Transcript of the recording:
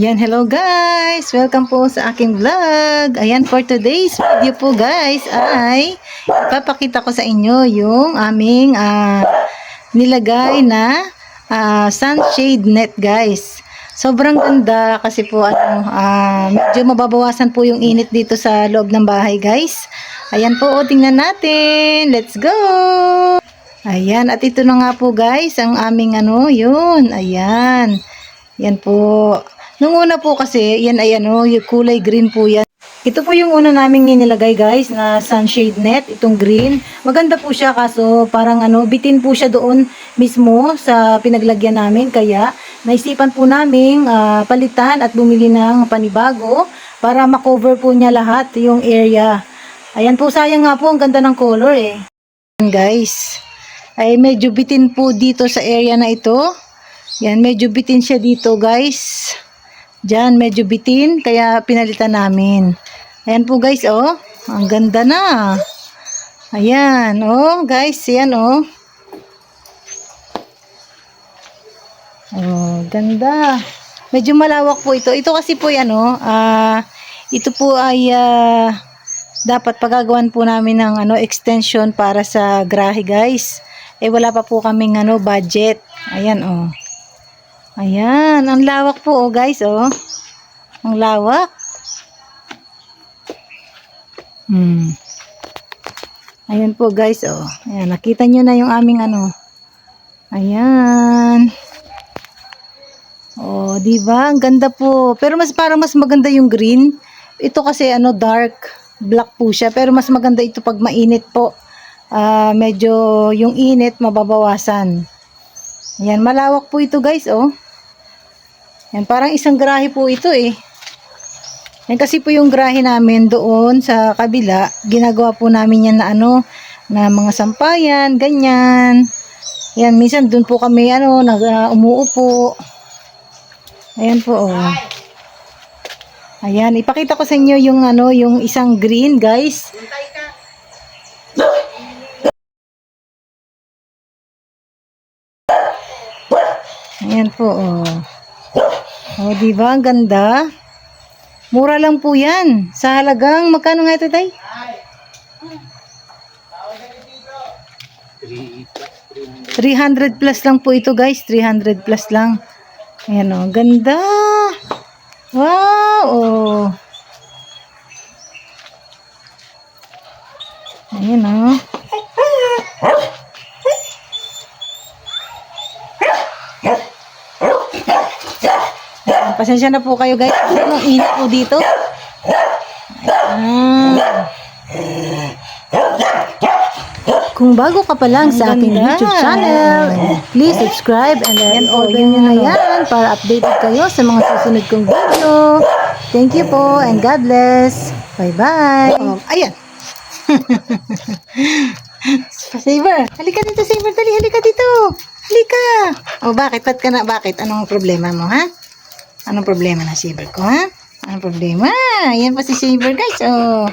Yan, hello guys! Welcome po sa aking vlog. Ayan, for today's video po guys ay ipapakita ko sa inyo yung aming ah, nilagay na ah, sunshade net guys. Sobrang ganda kasi po ano, ah, medyo mababawasan po yung init dito sa loob ng bahay guys. Ayan po, tingnan natin. Let's go! Ayan, at ito na nga po guys, ang aming ano, yun. Ayan. Yan po. Nung una po kasi, yan ay ano, yung kulay green po yan. Ito po yung una naming nilagay guys na sunshade net, itong green. Maganda po siya kaso parang ano, bitin po siya doon mismo sa pinaglagyan namin. Kaya naisipan po namin ah, palitan at bumili ng panibago para makover po niya lahat yung area. Ayan po, sayang nga po, ang ganda ng color eh. Guys, ay medyo bitin po dito sa area na ito. Yan, medyo bitin siya dito guys. Diyan, medyo bitin, kaya pinalitan namin. Ayan po guys, oh. Ang ganda na. Ayan, oh guys, yan oh. Oh, ganda. Medyo malawak po ito. Ito kasi po yan, oh. Ah, ito po ay ah, dapat pagagawan po namin ng ano extension para sa grahe, guys. Eh wala pa po kaming ano budget. Ayan, oh. Ayan, ang lawak po, oh, guys, oh. Ang lawak. Hmm. Ayan po, guys, oh. Ayan, nakita nyo na yung aming ano. Ayan. Oh, di ba? Ang ganda po. Pero mas parang mas maganda yung green. Ito kasi ano dark black po siya, pero mas maganda ito pag mainit po. Ah, medyo yung init mababawasan. Ayan, malawak po ito, guys, oh. Yan, parang isang grahe po ito eh. Yan kasi po yung grahe namin doon sa kabila. Ginagawa po namin yan na ano, na mga sampayan, ganyan. Yan, minsan doon po kami ano, nag, uh, umuupo. Ayan po, oh. Ayan, ipakita ko sa inyo yung ano, yung isang green, guys. Ayan po, oh. Oh, di ba? Ang ganda. Mura lang po 'yan. Sa halagang magkano nga ito, Tay? 300 plus lang po ito, guys. 300 plus lang. Ayan oh, ganda. Wow, oh. Ayan oh. Pasensya na po kayo guys. Anong init po dito? Ayan. Kung bago ka pa lang sa aking ganda. YouTube channel, please subscribe and then all nyo na yan para updated kayo sa mga susunod kong video. Thank you po and God bless. Bye-bye. Oh, ayan. Saber, halika dito, Saber. Dali, halika dito. Halika. Oh, bakit? Ba't ka na? Bakit? Anong problema mo, ha? Anong problema na Saber ko, ha? Anong problema? Yan pa si Saber, guys. Oh.